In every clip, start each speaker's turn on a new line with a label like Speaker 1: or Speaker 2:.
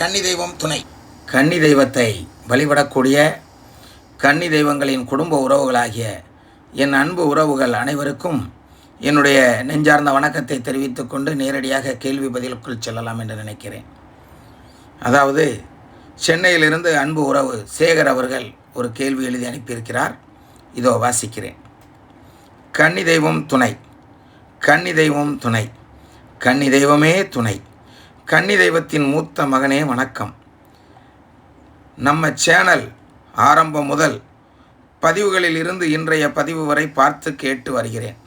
Speaker 1: கன்னி தெய்வம் துணை.
Speaker 2: கன்னி தெய்வத்தை வழிபடக்கூடிய கன்னி தெய்வங்களின் குடும்ப உறவுகளாகிய என் அன்பு உறவுகள் அனைவருக்கும் என்னுடைய நெஞ்சார்ந்த வணக்கத்தை தெரிவித்துக்கொண்டு நேரடியாக கேள்வி பதிலுக்குள் செல்லலாம் என்று நினைக்கிறேன். அதாவது சென்னையிலிருந்து அன்பு உறவு சேகர் அவர்கள் ஒரு கேள்வி எழுதி அனுப்பியிருக்கிறார். இதோ வாசிக்கிறேன். கன்னி தெய்வம் துணை. கன்னி தெய்வம் துணை. கன்னி தெய்வமே துணை. கன்னி தெய்வத்தின் மூத்த மகனே வணக்கம். நம்ம சேனல் ஆரம்பம் முதல் பதிவுகளில் இருந்து இன்றைய பதிவு வரை பார்த்து கேட்டு வருகிறேன்.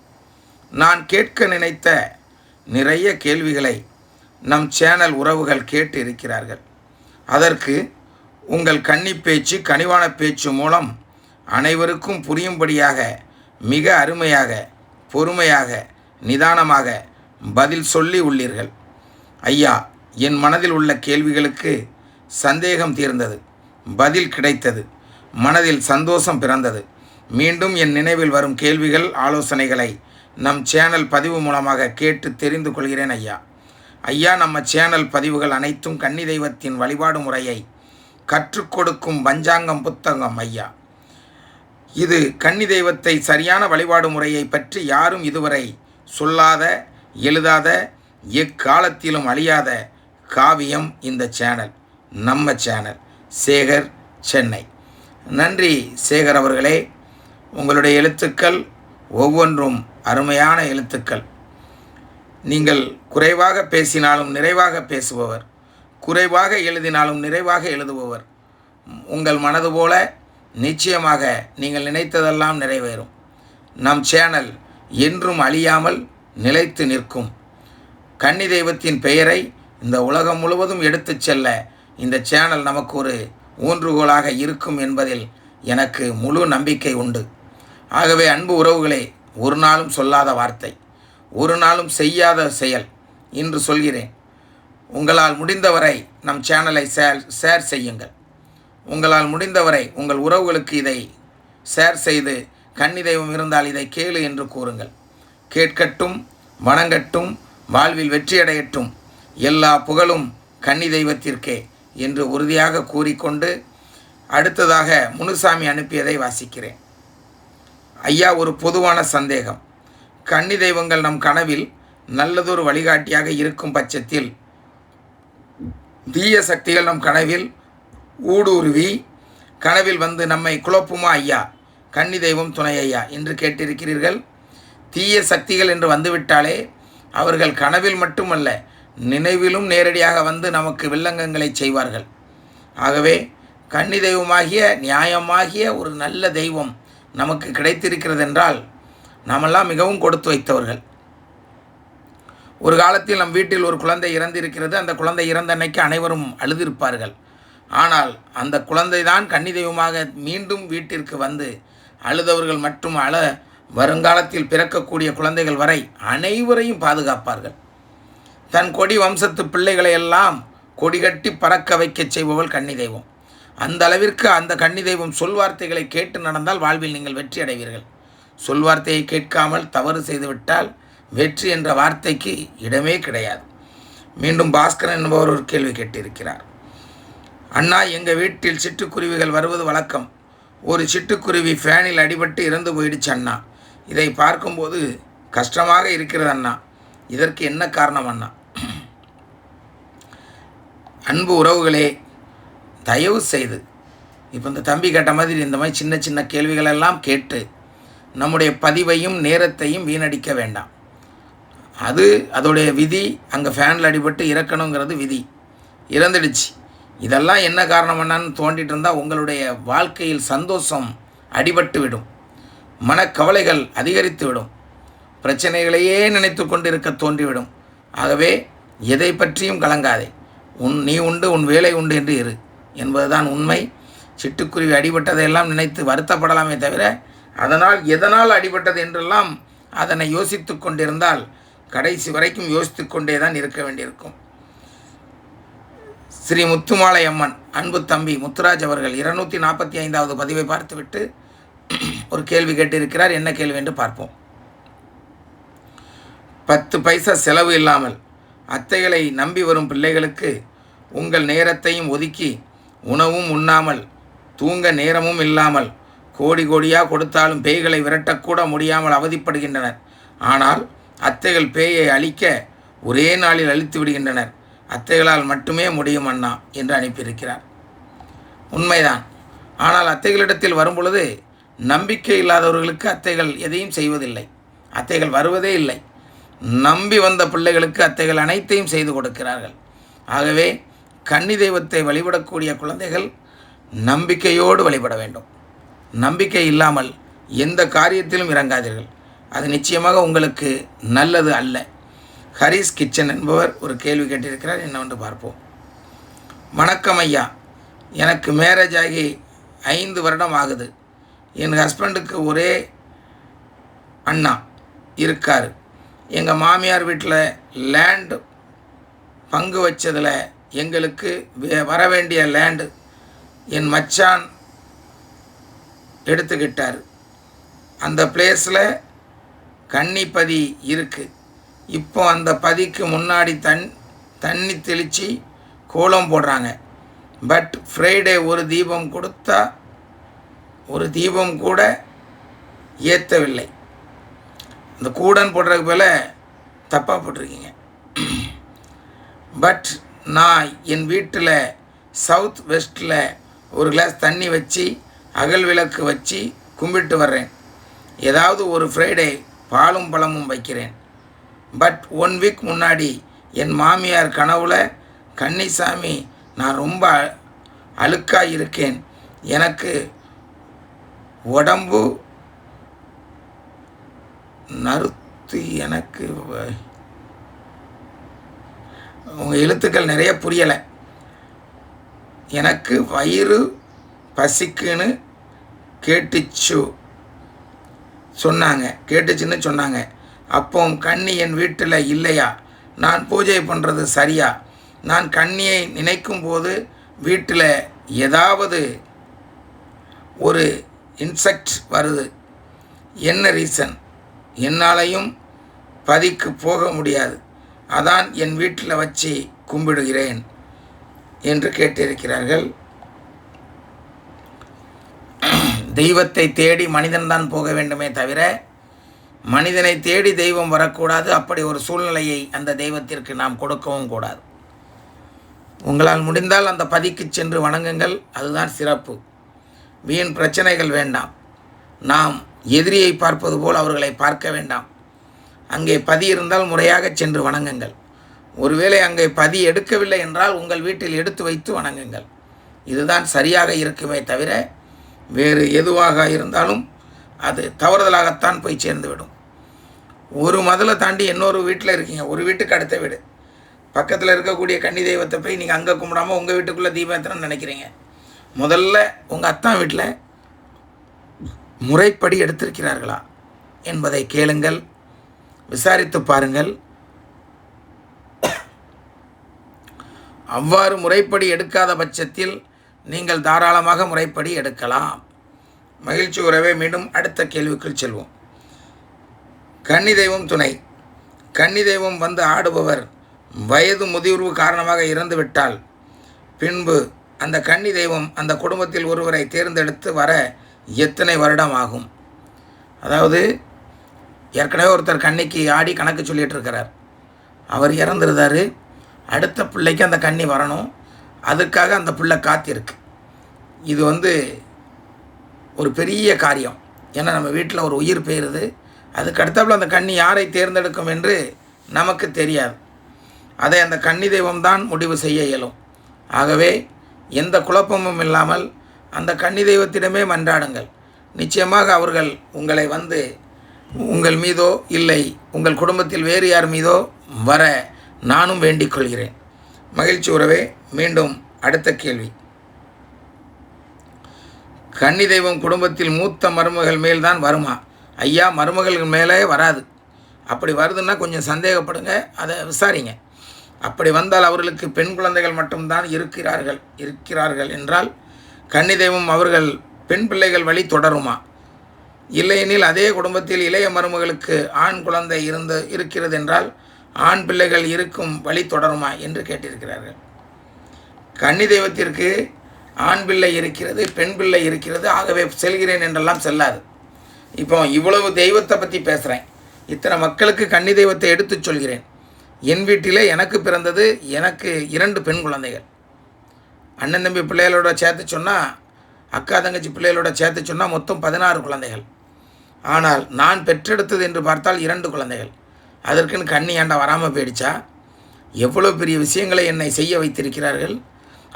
Speaker 2: நான் கேட்க நினைத்த நிறைய கேள்விகளை நம் சேனல் உறவுகள் கேட்டு இருக்கிறார்கள். அதற்கு உங்கள் கன்னி பேச்சு கனிவான பேச்சு மூலம் அனைவருக்கும் புரியும்படியாக மிக அருமையாக பொறுமையாக நிதானமாக பதில் சொல்லி உள்ளீர்கள். ஐயா என் மனதில் உள்ள கேள்விகளுக்கு சந்தேகம் தீர்ந்தது. பதில் கிடைத்தது. மனதில் சந்தோஷம் பிறந்தது. மீண்டும் என் நினைவில் வரும் கேள்விகள் ஆலோசனைகளை நம் சேனல் பதிவு மூலமாக கேட்டு தெரிந்து கொள்கிறேன் ஐயா. ஐயா நம்ம சேனல் பதிவுகள் அனைத்தும் கன்னி தெய்வத்தின் வழிபாடு முறையை கற்றுக் கொடுக்கும் பஞ்சாங்கம் புத்தகம் ஐயா. இது கன்னி தெய்வத்தை சரியான வழிபாடு முறையை பற்றி யாரும் இதுவரை சொல்லாத எழுதாத எக்காலத்திலும் அழியாத காவியம் இந்த சேனல் நம்ம சேனல் சேகர் சென்னை. நன்றி சேகர் அவர்களே. உங்களுடைய எழுத்துக்கள் ஒவ்வொன்றும் அருமையான எழுத்துக்கள். நீங்கள் குறைவாக பேசினாலும் நிறைவாக பேசுபவர். குறைவாக எழுதினாலும் நிறைவாக எழுதுபவர். உங்கள் மனது போல நிச்சயமாக நீங்கள் நினைத்ததெல்லாம் நிறைவேறும். நம் சேனல் என்றும் அழியாமல் நிலைத்து நிற்கும். கன்னி தெய்வத்தின் பெயரை இந்த உலகம் முழுவதும் எடுத்துச் செல்ல இந்த சேனல் நமக்கு ஒரு ஊன்றுகோலாக இருக்கும் என்பதில் எனக்கு முழு நம்பிக்கை உண்டு. ஆகவே அன்பு உறவுகளே ஒரு நாளும் சொல்லாத வார்த்தை ஒரு நாளும் செய்யாத செயல் இன்று சொல்கிறேன். உங்களால் முடிந்தவரை நம் சேனலை ஷேர் ஷேர் செய்யுங்கள். உங்களால் முடிந்தவரை உங்கள் உறவுகளுக்கு இதை ஷேர் செய்து கன்னி தெய்வம் இருந்தால் இதை கேளு என்று கூறுங்கள். கேட்கட்டும் வணங்கட்டும் வாழ்வில் வெற்றியடையட்டும். எல்லா புகழும் கன்னி தெய்வத்திற்கே என்று உறுதியாக கூறிக்கொண்டு அடுத்ததாக முனுசாமி அனுப்பியதை வாசிக்கிறேன். ஐயா ஒரு பொதுவான சந்தேகம். கன்னி தெய்வங்கள் நம் கனவில் நல்லதொரு வழிகாட்டியாக இருக்கும் பட்சத்தில் தீய சக்திகள் நம் கனவில் ஊடுருவி கனவில் வந்து நம்மை குழப்புமா ஐயா? கன்னி தெய்வம் துணை ஐயா என்று கேட்டிருக்கிறீர்கள். தீய சக்திகள் என்று வந்துவிட்டாலே அவர்கள் கனவில் மட்டுமல்ல நினைவிலும் நேரடியாக வந்து நமக்கு வில்லங்கங்களை செய்வார்கள். ஆகவே கன்னி தெய்வமாகிய நியாயமாகிய ஒரு நல்ல தெய்வம் நமக்கு கிடைத்திருக்கிறது என்றால் நாமெல்லாம் மிகவும் கொடுத்து வைத்தவர்கள். ஒரு காலத்தில் நம் வீட்டில் ஒரு குழந்தை இறந்திருக்கிறது. அந்த குழந்தை இறந்த அன்னைக்கு அனைவரும் அழுதிருப்பார்கள். ஆனால் அந்த குழந்தை தான் கன்னி தெய்வமாக மீண்டும் வீட்டிற்கு வந்து அழுதவர்கள் மற்றும் அழ வருங்காலத்தில் பிறக்கக்கூடிய குழந்தைகள் வரை அனைவரையும் பாதுகாப்பார்கள். தன் கொடி வம்சத்து பிள்ளைகளை எல்லாம் கொடிகட்டி பறக்க வைக்கச் செய்பவள் கன்னி தெய்வம் அந்த அளவிற்கு அந்த கன்னி தெய்வம் சொல்வார்த்தைகளை கேட்டு நடந்தால் வாழ்வில் நீங்கள் வெற்றி அடைவீர்கள். சொல்வார்த்தையை கேட்காமல் தவறு செய்துவிட்டால் வெற்றி என்ற வார்த்தைக்கு இடமே கிடையாது. மீண்டும் பாஸ்கரன் என்பவர் ஒரு கேள்வி கேட்டிருக்கிறார். அண்ணா எங்கள் வீட்டில் சிட்டுக்குருவிகள் வருவது வழக்கம். ஒரு சிட்டுக்குருவி ஃபேனில் அடிபட்டு இறந்து போயிடுச்சு அண்ணா. இதை பார்க்கும்போது கஷ்டமாக இருக்கிறது அண்ணா. இதற்கு என்ன காரணம் அண்ணா? அன்பு உறவுகளே தயவு செய்து இப்போ இந்த தம்பி கேட்ட மாதிரி இந்த மாதிரி சின்ன சின்ன கேள்விகளெல்லாம் கேட்டு நம்முடைய பதிவையும் நேரத்தையும் வீணடிக்க வேண்டாம். அது அதோடைய விதி அங்கே ஃபேனில் அடிபட்டு இறக்கணுங்கிறது விதி. இறந்துடுச்சு. இதெல்லாம் என்ன காரணம் என்னன்னு தோண்டிட்டு இருந்தால் உங்களுடைய வாழ்க்கையில் சந்தோஷம் அடிபட்டு விடும். மனக்கவலைகள் அதிகரித்து விடும். பிரச்சனைகளையே நினைத்து கொண்டிருக்க தோன்றிவிடும். ஆகவே எதை பற்றியும் கலங்காதே. உன் நீ உண்டு உன் வேலை உண்டு என்று இரு. என்பதுதான் உண்மை. சிட்டுக்குருவி அடிபட்டதையெல்லாம் நினைத்து வருத்தப்படலாமே தவிர அதனால் எதனால் அடிபட்டது என்றெல்லாம் அதனை யோசித்து கொண்டிருந்தால் கடைசி வரைக்கும் யோசித்து கொண்டே தான் இருக்க வேண்டியிருக்கும். ஸ்ரீ முத்துமாலை அம்மன் அன்பு தம்பி முத்துராஜ் அவர்கள் இருநூற்றி நாற்பத்தி ஐந்தாவது பதிவை பார்த்துவிட்டு ஒரு கேள்வி கேட்டிருக்கிறார். என்ன கேள்வி என்று பார்ப்போம். பத்து பைசா செலவு இல்லாமல் அத்தைகளை நம்பி வரும் பிள்ளைகளுக்கு உங்கள் நேரத்தையும் ஒதுக்கி உணவும் உண்ணாமல் தூங்க நேரமும் இல்லாமல் கோடி கோடியாக கொடுத்தாலும் பேய்களை விரட்டக்கூட முடியாமல் அவதிப்படுகின்றனர். ஆனால் அத்தைகள் பேயை அழிக்க ஒரே நாளில் அழித்து விடுகின்றனர். அத்தைகளால் மட்டுமே முடியும் அண்ணா என்று அனுப்பியிருக்கிறார். உண்மைதான். ஆனால் அத்தைகளிடத்தில் வரும்பொழுது நம்பிக்கை இல்லாதவர்களுக்கு அத்தைகள் எதையும் செய்வதில்லை. அத்தைகள் வருவதே இல்லை. நம்பி வந்த பிள்ளைகளுக்கு அத்தைகள் அனைத்தையும் செய்து கொடுக்கிறார்கள். ஆகவே கன்னி தெய்வத்தை வழிபடக்கூடிய குழந்தைகள் நம்பிக்கையோடு வழிபட வேண்டும். நம்பிக்கை இல்லாமல் எந்த காரியத்திலும் இறங்காதீர்கள். அது நிச்சயமாக உங்களுக்கு நல்லது அல்ல. ஹரிஸ் கிச்சன் என்பவர் ஒரு கேள்வி கேட்டிருக்கிறார். என்னவென்று பார்ப்போம். வணக்கம் ஐயா. எனக்கு மேரேஜ் ஆகி ஐந்து வருடம் ஆகுது. என் ஹஸ்பண்டுக்கு ஒரே அண்ணா இருக்கார். எங்கள் மாமியார் வீட்டில் லேண்டு பங்கு வச்சதில் எங்களுக்கு வே- வர வேண்டிய லேண்டு என் மச்சான் எடுத்துக்கிட்டார். அந்த பிளேஸில் கன்னிப்பதி இருக்குது இப்போ அந்த பதிக்கு முன்னாடி தன் தண்ணி தெளித்து கோலம் போடுறாங்க. பட் ஃப்ரைடே ஒரு தீபம் கொடுத்தா ஒரு தீபம் கூட ஏற்றவில்லை இந்த கூடன் போடுறதுக்கு போல தப்பாக போட்டிருக்கீங்க. பட் நான் என் வீட்டில் சவுத் வெஸ்ட்டில் ஒரு கிளாஸ் தண்ணி வச்சு அகல் விளக்கு வச்சு கும்பிட்டு வர்றேன். ஏதாவது ஒரு ஃப்ரைடே பாலும் பழமும் வைக்கிறேன். பட் ஒன் வீக் முன்னாடி என் மாமியார் கனவுல கன்னிசாமி நான் ரொம்ப அ- இருக்கேன். எனக்கு உடம்பு நறுத்து எனக்கு உங்கள் எழுத்துக்கள் நிறைய புரியலை. எனக்கு வயிறு பசிக்குன்னு கேட்டுச்சு. சொன்னாங்க. கேட்டுச்சுன்னு சொன்னாங்க. அப்போ கண்ணி என் வீட்டில் இல்லையா? நான் பூஜை பண்ணுறது சரியா? நான் கண்ணியை நினைக்கும் போது வீட்டில் ஏதாவது ஒரு இன்செக்ட் வருது. என்ன ரீசன்? என்னாலையும் பதிக்கு போக முடியாது. அதான் என் வீட்டில் வச்சு கும்பிடுகிறேன் என்று கேட்டிருக்கிறார்கள். தெய்வத்தை தேடி மனிதன்தான் போக வேண்டுமே தவிர மனிதனை தேடி தெய்வம் வரக்கூடாது. அப்படி ஒரு சூழ்நிலையை அந்த தெய்வத்திற்கு நாம் கொடுக்கவும் கூடாது. உங்களால் முடிந்தால் அந்த பதிக்கு சென்று வணங்குங்கள். அதுதான் சிறப்பு. வீண் பிரச்சனைகள் வேண்டாம். நாம் எதிரியை பார்ப்பது போல் அவர்களை பார்க்க வேண்டாம். அங்கே பதி இருந்தால் முறையாக சென்று வணங்குங்கள். ஒருவேளை அங்கே பதி எடுக்கவில்லை என்றால் உங்கள் வீட்டில் எடுத்து வைத்து வணங்குங்கள். இதுதான் சரியாக இருக்குமே தவிர வேறு எதுவாக இருந்தாலும் அது தவறுதலாகத்தான் போய் சேர்ந்துவிடும். ஒரு மதலை தாண்டி இன்னொரு வீட்டில் இருக்கீங்க. ஒரு வீட்டுக்கு அடுத்த வீடு. பக்கத்தில் இருக்கக்கூடிய கன்னி தெய்வத்தை போய் நீங்கள் அங்கே கும்பிடாமல் உங்கள் வீட்டுக்குள்ளே தீபம் நினைக்கிறீங்க. முதல்ல உங்கள் அத்தான் வீட்டில் முறைப்படி எடுத்திருக்கிறார்களா என்பதை கேளுங்கள் விசாரித்து பாருங்கள். அவ்வாறு முறைப்படி எடுக்காத பட்சத்தில் நீங்கள் தாராளமாக முறைப்படி எடுக்கலாம். மகிழ்ச்சி உறவே மீண்டும் அடுத்த கேள்விக்குள் செல்வோம். கன்னி தெய்வம் துணை. கன்னி தெய்வம் வந்து ஆடுபவர் வயது முதிர்வு காரணமாக இறந்துவிட்டால் பின்பு அந்த கன்னி தெய்வம் அந்த குடும்பத்தில் ஒருவரை தேர்ந்தெடுத்து வர எத்தனை வருடம் ஆகும்? அதாவது ஏற்கனவே ஒருத்தர் கன்னிக்கு ஆடி கணக்கு சொல்லிகிட்டு இருக்கிறார் அவர் இறந்துருந்தார். அடுத்த பிள்ளைக்கு அந்த கன்னி வரணும். அதுக்காக அந்த பிள்ளை காத்திருக்கு. இது வந்து ஒரு பெரிய காரியம். ஏன்னா நம்ம வீட்டில் ஒரு உயிர் பெயருது. அதுக்கு அடுத்தாப்புல அந்த கண்ணி யாரை தேர்ந்தெடுக்கும் என்று நமக்கு தெரியாது. அதை அந்த கன்னி தெய்வம் தான் முடிவு செய்ய இயலும். ஆகவே எந்த குழப்பமும் இல்லாமல் அந்த கன்னி தெய்வத்திடமே மன்றாடுங்கள். நிச்சயமாக அவர்கள் உங்களை வந்து உங்கள் மீதோ இல்லை உங்கள் குடும்பத்தில் வேறு யார் மீதோ வர நானும் வேண்டிக் கொள்கிறேன். மகிழ்ச்சி உறவே மீண்டும் அடுத்த கேள்வி. கன்னி தெய்வம் குடும்பத்தில் மூத்த மருமகள் மேல் தான் வருமா? ஐயா மருமகள் மேலே வராது. அப்படி வருதுன்னா கொஞ்சம் சந்தேகப்படுங்க அதை விசாரிங்க. அப்படி வந்தால் அவர்களுக்கு பெண் குழந்தைகள் மட்டும்தான் இருக்கிறார்கள் இருக்கிறார்கள் என்றால் கன்னி தெய்வம் அவர்கள் பெண் பிள்ளைகள் வழி தொடருமா? இல்லையெனில் அதே குடும்பத்தில் இளைய மருமகளுக்கு ஆண் குழந்தை இருந்து இருக்கிறது என்றால் ஆண் பிள்ளைகள் இருக்கும் வழி தொடருமா என்று கேட்டிருக்கிறார்கள். கன்னி தெய்வத்திற்கு ஆண் பிள்ளை இருக்கிறது பெண் பிள்ளை இருக்கிறது ஆகவே செல்கிறேன் என்றெல்லாம் செல்லாது. இப்போ இவ்வளவு தெய்வத்தை பற்றி பேசுகிறேன் இத்தனை மக்களுக்கு கன்னி தெய்வத்தை எடுத்துச் சொல்கிறேன். என் வீட்டிலே எனக்கு பிறந்தது எனக்கு இரண்டு பெண் குழந்தைகள். அண்ணன் தம்பி பிள்ளைகளோட சேர்த்து சொன்னால் அக்கா தங்கச்சி பிள்ளைகளோட சேர்த்து சொன்னால் மொத்தம் பதினாறு குழந்தைகள். ஆனால் நான் பெற்றெடுத்தது என்று பார்த்தால் இரண்டு குழந்தைகள். அதற்குன்னு கண்ணி ஏண்டா வராமல் போயிடுச்சா? எவ்வளோ பெரிய விஷயங்களை என்னை செய்ய வைத்திருக்கிறார்கள்?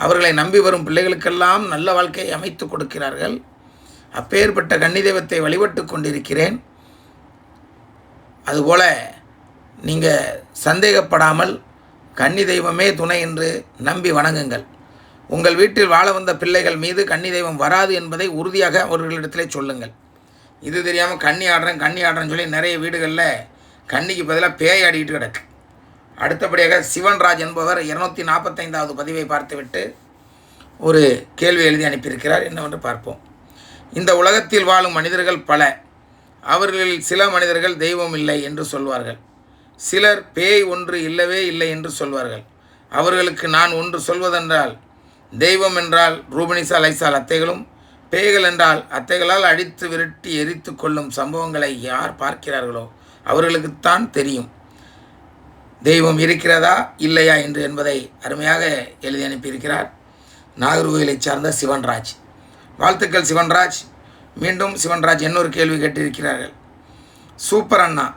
Speaker 2: அவர்களை நம்பி வரும் பிள்ளைகளுக்கெல்லாம் நல்ல வாழ்க்கையை அமைத்து கொடுக்கிறார்கள். அப்பேற்பட்ட கன்னி தெய்வத்தை வழிபட்டு கொண்டிருக்கிறேன். அதுபோல் நீங்கள் சந்தேகப்படாமல் கன்னி தெய்வமே துணை என்று நம்பி வணங்குங்கள். உங்கள் வீட்டில் வாழ வந்த பிள்ளைகள் மீது கன்னி தெய்வம் வராது என்பதை உறுதியாக அவர்களிடத்திலே சொல்லுங்கள். இது தெரியாமல் கன்னி ஆடுறேன் கன்னி ஆடுறேன்னு சொல்லி நிறைய வீடுகளில் கன்னிக்கு பதிலாக பேய் ஆடிக்கிட்டு கிடக்கு. அடுத்தபடியாக சிவன்ராஜ் என்பவர் இருநூத்தி நாற்பத்தைந்தாவது பதிவை பார்த்துவிட்டு ஒரு கேள்வி எழுதி அனுப்பியிருக்கிறார். என்னவென்று பார்ப்போம். இந்த உலகத்தில் வாழும் மனிதர்கள் பல. அவர்களில் சில மனிதர்கள் தெய்வம் இல்லை என்று சொல்வார்கள். சிலர் பேய் ஒன்று இல்லவே இல்லை என்று சொல்வார்கள். அவர்களுக்கு நான் ஒன்று சொல்வதென்றால் தெய்வம் என்றால் ரூபனிசா லைசால் அத்தைகளும் பேய்கள் என்றால் அத்தைகளால் அடித்து விரட்டி எரித்து கொள்ளும் சம்பவங்களை யார் பார்க்கிறார்களோ அவர்களுக்குத்தான் தெரியும். தெய்வம் இருக்கிறதா இல்லையா என்று என்பதை அருமையாக எழுதி அனுப்பியிருக்கிறார் நாகர்கோயிலைச் சார்ந்த சிவன்ராஜ். வாழ்த்துக்கள் சிவன்ராஜ். மீண்டும் சிவன்ராஜ் இன்னொரு கேள்வி கேட்டிருக்கிறார்கள். சூப்பர் அண்ணா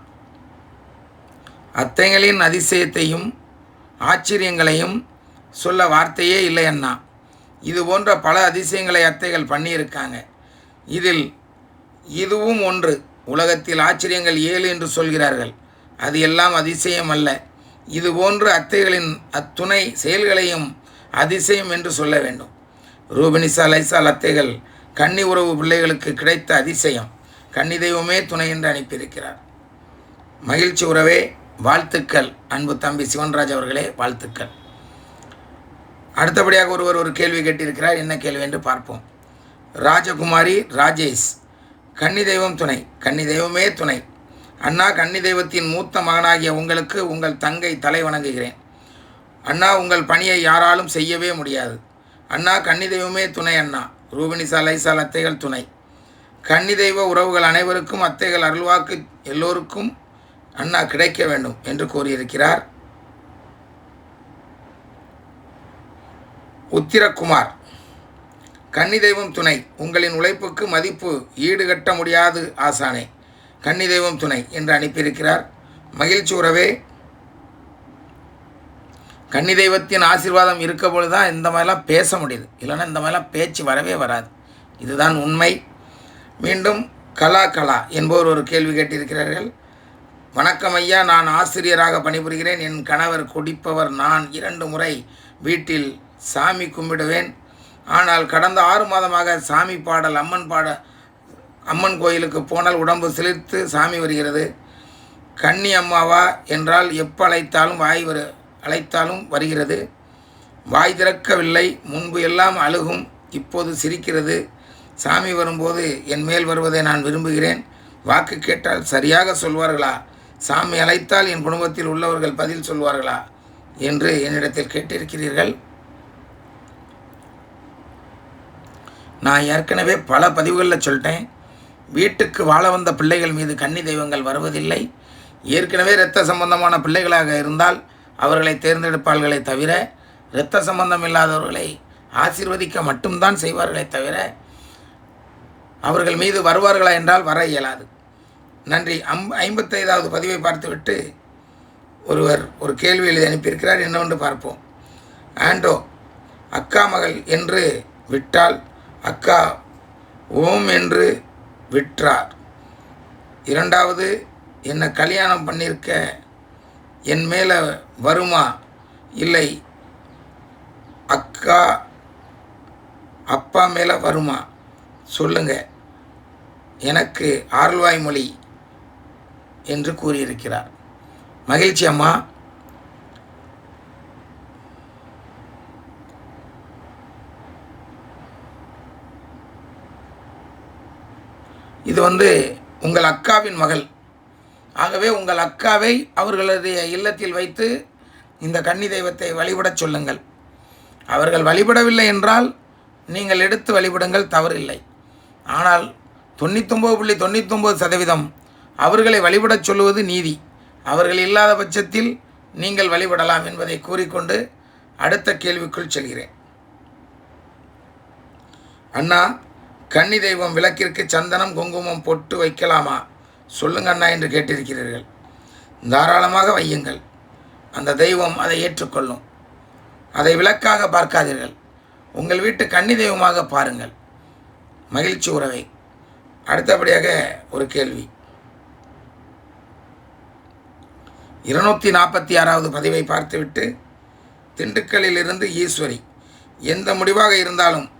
Speaker 2: அத்தைகளின் அதிசயத்தையும் ஆச்சரியங்களையும் சொல்ல வார்த்தையே இல்லை அண்ணா. இது போன்ற பல அதிசயங்களை அத்தைகள் பண்ணியிருக்காங்க. இதில் இதுவும் ஒன்று. உலகத்தில் ஆச்சரியங்கள் ஏழு என்று சொல்கிறார்கள். அது எல்லாம் அதிசயம் அல்ல. இது போன்று அத்தைகளின் அத்துணை செயல்களையும் அதிசயம் என்று சொல்ல வேண்டும். ரூபினிசா லைசால் அத்தைகள் கன்னி உறவு பிள்ளைகளுக்கு கிடைத்த அதிசயம். கன்னி தெய்வமே துணை என்று அனுப்பியிருக்கிறார். மகிழ்ச்சி உறவே வாழ்த்துக்கள். அன்பு தம்பி சிவன்ராஜ் அவர்களே வாழ்த்துக்கள். அடுத்தபடியாக ஒருவர் ஒரு கேள்வி கேட்டிருக்கிறார். என்ன கேள்வி என்று பார்ப்போம். ராஜகுமாரி ராஜேஷ் கன்னி தெய்வம் துணை கன்னி தெய்வமே துணை. அண்ணா கன்னி தெய்வத்தின் மூத்த மகனாகிய உங்களுக்கு உங்கள் தங்கை தலை வணங்குகிறேன். அண்ணா உங்கள் பணியை யாராலும் செய்யவே முடியாது. அண்ணா கன்னி தெய்வமே துணை அண்ணா. ரூபினிசா லைசால் அத்தைகள் துணை. கன்னி தெய்வ உறவுகள் அனைவருக்கும் அத்தைகள் அருள்வாக்கு எல்லோருக்கும் அண்ணா கிடைக்க வேண்டும் என்று கூறியிருக்கிறார். உத்திரகுமார். கன்னி தெய்வம் துணை. உங்களின் உழைப்புக்கு மதிப்பு ஈடுகட்ட முடியாது ஆசானே. கன்னி தெய்வம் துணை என்று அனுப்பியிருக்கிறார். மகிழ்ச்சி உறவே. கன்னி தெய்வத்தின் ஆசீர்வாதம் இருக்க பொழுது தான் இந்த மாதிரிலாம் பேச முடியுது. இல்லைன்னா இந்த மாதிரிலாம் பேச்சு வரவே வராது. இதுதான் உண்மை. மீண்டும் கலா கலா என்பவர் ஒரு கேள்வி கேட்டிருக்கிறார்கள். வணக்கம் ஐயா நான் ஆசிரியராக பணிபுரிகிறேன். என் கணவர் குடிப்பவர் நான். இரண்டு முறை வீட்டில் சாமி கும்பிடுவேன். ஆனால் கடந்த ஆறு மாதமாக சாமி பாடல் அம்மன் பாட அம்மன் கோயிலுக்கு போனால் உடம்பு சிலிர்த்து சாமி வருகிறது. கன்னி அம்மாவா என்றால் எப்போ அழைத்தாலும் வாய் வரு அழைத்தாலும் வருகிறது. வாய் திறக்கவில்லை முன்பு எல்லாம் அழுகும் இப்போது சிரிக்கிறது. சாமி வரும்போது என் மேல் வருவதை நான் விரும்புகிறேன். வாக்கு கேட்டால் சரியாக சொல்வார்களா? சாமி அழைத்தால் என் குடும்பத்தில் உள்ளவர்கள் பதில் சொல்வார்களா? என்று என்னிடத்தில் கேட்டிருக்கிறீர்கள். நான் ஏற்கனவே பல பதிவுகளில் சொல்லிட்டேன். வீட்டுக்கு வாழ வந்த பிள்ளைகள் மீது கன்னி தெய்வங்கள் வருவதில்லை. ஏற்கனவே இரத்த சம்பந்தமான பிள்ளைகளாக இருந்தால் அவர்களை தேர்ந்தெடுப்பார்களே தவிர இரத்த சம்பந்தம் இல்லாதவர்களை ஆசீர்வதிக்க மட்டும்தான் செய்வார்களே தவிர அவர்கள் மீது வருவார்களா என்றால் வர இயலாது. நன்றி. அம் ஐம்பத்தைந்தாவது பதிவை பார்த்துவிட்டு ஒருவர் ஒரு கேள்வி எழுதி அனுப்பியிருக்கிறார். என்னவென்று பார்ப்போம். ஆண்டோ அக்கா மகள் என்று விட்டால் அக்கா ஓம் என்று விற்றார். இரண்டாவது என்னை கல்யாணம் பண்ணியிருக்க என் மேலே வருமா? இல்லை அக்கா அப்பா மேலே வருமா? சொல்லுங்க. எனக்கு ஆர்வாய் மொழி என்று கூறியிருக்கிறார். மகிழ்ச்சி அம்மா. இது வந்து உங்கள் அக்காவின் மகள். ஆகவே உங்கள் அக்காவை அவர்களுடைய இல்லத்தில் வைத்து இந்த கன்னி தெய்வத்தை வழிபடச் சொல்லுங்கள். அவர்கள் வழிபடவில்லை என்றால் நீங்கள் எடுத்து வழிபடுங்கள் தவறில்லை. ஆனால் தொண்ணூத்தொம்பது புள்ளி தொண்ணூத்தொம்பது சதவீதம் அவர்களை வழிபடச் சொல்லுவது நீதி. அவர்கள் இல்லாத பட்சத்தில் நீங்கள் வழிபடலாம் என்பதை கூறிக்கொண்டு அடுத்த கேள்விக்குள் செல்கிறேன். அண்ணா கன்னி தெய்வம் விளக்கிற்கு சந்தனம் குங்குமம் பொட்டு வைக்கலாமா? சொல்லுங்க அண்ணா என்று கேட்டிருக்கிறீர்கள். தாராளமாக வையுங்கள். அந்த தெய்வம் அதை ஏற்றுக்கொள்ளும். அதை விளக்காக பார்க்காதீர்கள். உங்கள் வீட்டு கன்னி தெய்வமாக பாருங்கள். மகிழ்ச்சி உறவை. அடுத்தபடியாக ஒரு கேள்வி. இருநூற்றி நாற்பத்தி ஆறாவது பதிவை பார்த்துவிட்டு திண்டுக்கல்லிலிருந்து ஈஸ்வரி. எந்த முடிவாக இருந்தாலும்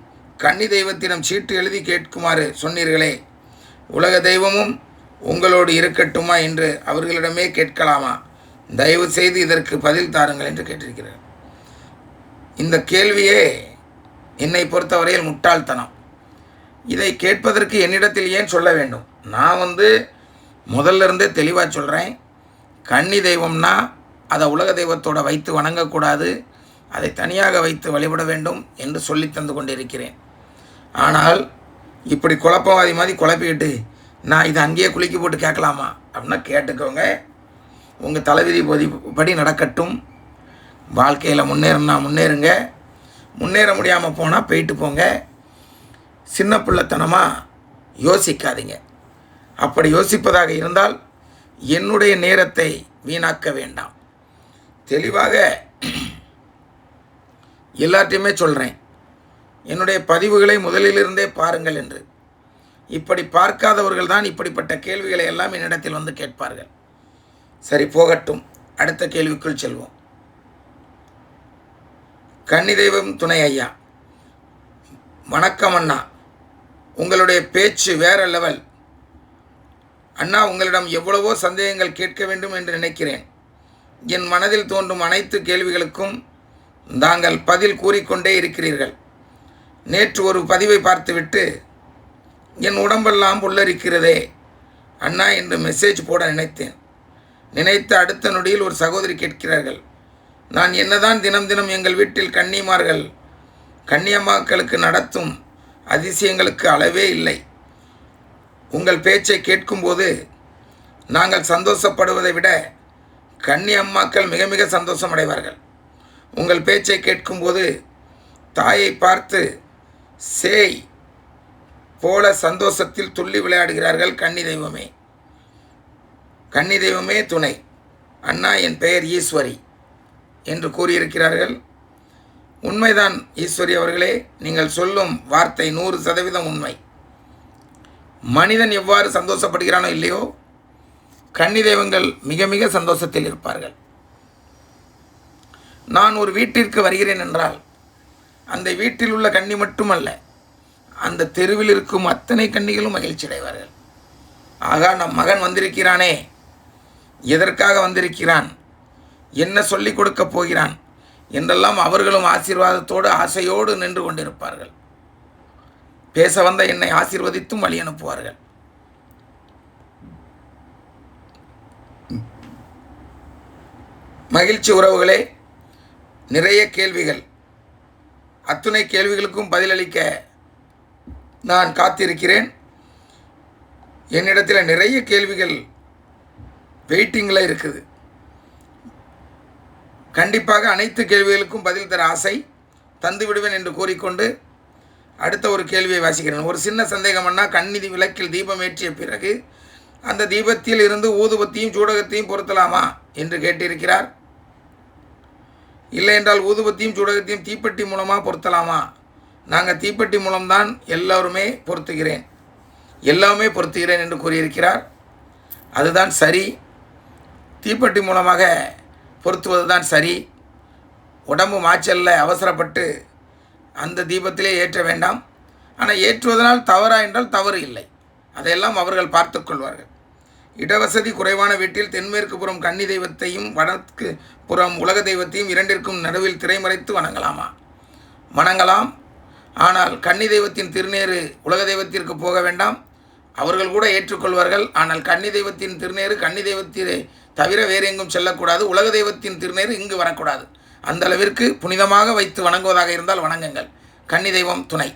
Speaker 2: கன்னி தெய்வத்திடம் சீட்டு எழுதி கேட்குமாறு சொன்னீர்களே. உலக தெய்வமும் உங்களோடு இருக்கட்டுமா என்று அவர்களிடமே கேட்கலாமா? தயவு செய்து இதற்கு பதில் தாருங்கள் என்று கேட்டிருக்கிறார். இந்த கேள்வியே என்னை பொறுத்தவரையில் முட்டாள்தனம். இதை கேட்பதற்கு என்னிடத்தில் ஏன் சொல்ல வேண்டும்? நான் வந்து முதல்ல இருந்தே தெளிவாக சொல்கிறேன் கன்னி தெய்வம்னா அதை உலக தெய்வத்தோட வைத்து வணங்கக்கூடாது. அதை தனியாக வைத்து வழிபட வேண்டும் என்று சொல்லி தந்து கொண்டிருக்கிறேன். ஆனால் இப்படி குழப்பவாதி மாதிரி குழப்பிக்கிட்டு நான் இதை அங்கேயே குளிக்க போட்டு கேட்கலாமா? அப்படின்னா கேட்டுக்கோங்க. உங்கள் தலைவிதி பொதி படி நடக்கட்டும். வாழ்க்கையில் முன்னேறணும்னா முன்னேறுங்க. முன்னேற முடியாமல் போனால் போயிட்டு போங்க. சின்ன பிள்ளைத்தனமாக யோசிக்காதீங்க. அப்படி யோசிப்பதாக இருந்தால் என்னுடைய நேரத்தை வீணாக்க வேண்டாம். தெளிவாக எல்லாத்தையுமே சொல்கிறேன் என்னுடைய பதிவுகளை முதலிலிருந்தே பாருங்கள் என்று. இப்படி பார்க்காதவர்கள் தான் இப்படிப்பட்ட கேள்விகளை எல்லாம் என்னிடத்தில் வந்து கேட்பார்கள். சரி போகட்டும். அடுத்த கேள்விக்குள் செல்வோம். கன்னி தெய்வம் துணை ஐயா. வணக்கம் அண்ணா. உங்களுடைய பேச்சு வேற லெவல். அண்ணா உங்களிடம் எவ்வளவோ சந்தேகங்கள் கேட்க வேண்டும் என்று நினைக்கிறேன். என் மனதில் தோன்றும் அனைத்து கேள்விகளுக்கும் தாங்கள் பதில் கூறிக்கொண்டே இருக்கிறீர்கள். நேற்று ஒரு பதிவை பார்த்துவிட்டு என் உடம்பெல்லாம் புல்லரிக்கிறதே அண்ணா என்று மெசேஜ் போட நினைத்தேன். நினைத்த அடுத்த நொடியில் ஒரு சகோதரி கேட்கிறார்கள் நான் என்னதான் தினம் தினம் எங்கள் வீட்டில் கன்னிமார்கள் கன்னியம்மாக்களுக்கு நடத்தும் அதிசயங்களுக்கு அளவே இல்லை. உங்கள் பேச்சை கேட்கும்போது நாங்கள் சந்தோஷப்படுவதை விட கன்னி அம்மாக்கள் மிக மிக சந்தோஷம் அடைவார்கள் உங்கள் பேச்சை கேட்கும்போது தாயை பார்த்து சேய் போல சந்தோஷத்தில் துள்ளி விளையாடுகிறார்கள் கன்னி தெய்வமே. கன்னி தெய்வமே துணை. அண்ணா என் பெயர் ஈஸ்வரி என்று கூறியிருக்கிறார்கள். உண்மைதான் ஈஸ்வரி அவர்களே நீங்கள் சொல்லும் வார்த்தை நூறு சதவீதம் உண்மை. மனிதன் எவ்வாறு சந்தோஷப்படுகிறானோ இல்லையோ கன்னி தெய்வங்கள் மிக மிக சந்தோஷத்தில் இருப்பார்கள். நான் ஒரு வீட்டிற்கு வருகிறேன் என்றால் அந்த வீட்டில் உள்ள கன்னி மட்டுமல்ல அந்த தெருவில் இருக்கும் அத்தனை கன்னிகளும் மகிழ்ச்சி அடைவார்கள் ஆகா நம் மகன் வந்திருக்கிறானே. எதற்காக வந்திருக்கிறான்? என்ன சொல்லிக் கொடுக்கப் போகிறான்? என்றெல்லாம் அவர்களும் ஆசீர்வாதத்தோடு ஆசையோடு நின்று கொண்டிருப்பார்கள். பேச வந்த என்னை ஆசீர்வதித்தும் வழி அனுப்புவார்கள். மகிழ்ச்சி உறவுகளே நிறைய கேள்விகள். அத்துணை கேள்விகளுக்கும் பதிலளிக்க நான் காத்திருக்கிறேன். என்னிடத்தில் நிறைய கேள்விகள் வெயிட்டிங்கில் இருக்குது. கண்டிப்பாக அனைத்து கேள்விகளுக்கும் பதில் தர ஆசை தந்து விடுவேன் என்று கூறிக்கொண்டு அடுத்த ஒரு கேள்வியை வாசிக்கிறேன். ஒரு சின்ன சந்தேகம்னா கண்ணிதி விளக்கில் தீபம் ஏற்றிய பிறகு அந்த தீபத்தில் இருந்து ஊதுபத்தியும் சூடகத்தையும் பொருத்தலாமா என்று கேட்டிருக்கிறார். இல்லை என்றால் ஊதுபத்தியும் சூடகத்தையும் தீப்பெட்டி மூலமாக பொருத்தலாமா? நாங்கள் தீப்பெட்டி மூலம்தான் எல்லோருமே பொருத்துகிறேன். எல்லாமே பொருத்துகிறேன் என்று கூறியிருக்கிறார். அதுதான் சரி. தீப்பெட்டி மூலமாக பொருத்துவது தான் சரி. உடம்பு மாச்சல்ல அவசரப்பட்டு அந்த தீபத்திலே ஏற்ற வேண்டாம். ஆனால் ஏற்றுவதனால் தவறா என்றால் தவறு இல்லை. அதையெல்லாம் அவர்கள் பார்த்து கொள்வார்கள். இடவசதி குறைவான வீட்டில் தென்மேற்கு புறம் கன்னி தெய்வத்தையும் வடக்கு புறம் உலக தெய்வத்தையும் இரண்டிற்கும் நடுவில் திரைமறைத்து வணங்கலாமா? வணங்கலாம். ஆனால் கன்னி தெய்வத்தின் திருநேறு உலக தெய்வத்திற்கு போக வேண்டாம். அவர்கள் கூட ஏற்றுக்கொள்வார்கள். ஆனால் கன்னி தெய்வத்தின் திருநேறு கன்னி தெய்வத்திலே தவிர வேறு எங்கும் செல்லக்கூடாது. உலக தெய்வத்தின் திருநேறு இங்கு வரக்கூடாது. அந்த அளவிற்கு புனிதமாக வைத்து வணங்குவதாக இருந்தால் வணங்குங்கள். கன்னி தெய்வம் துணை.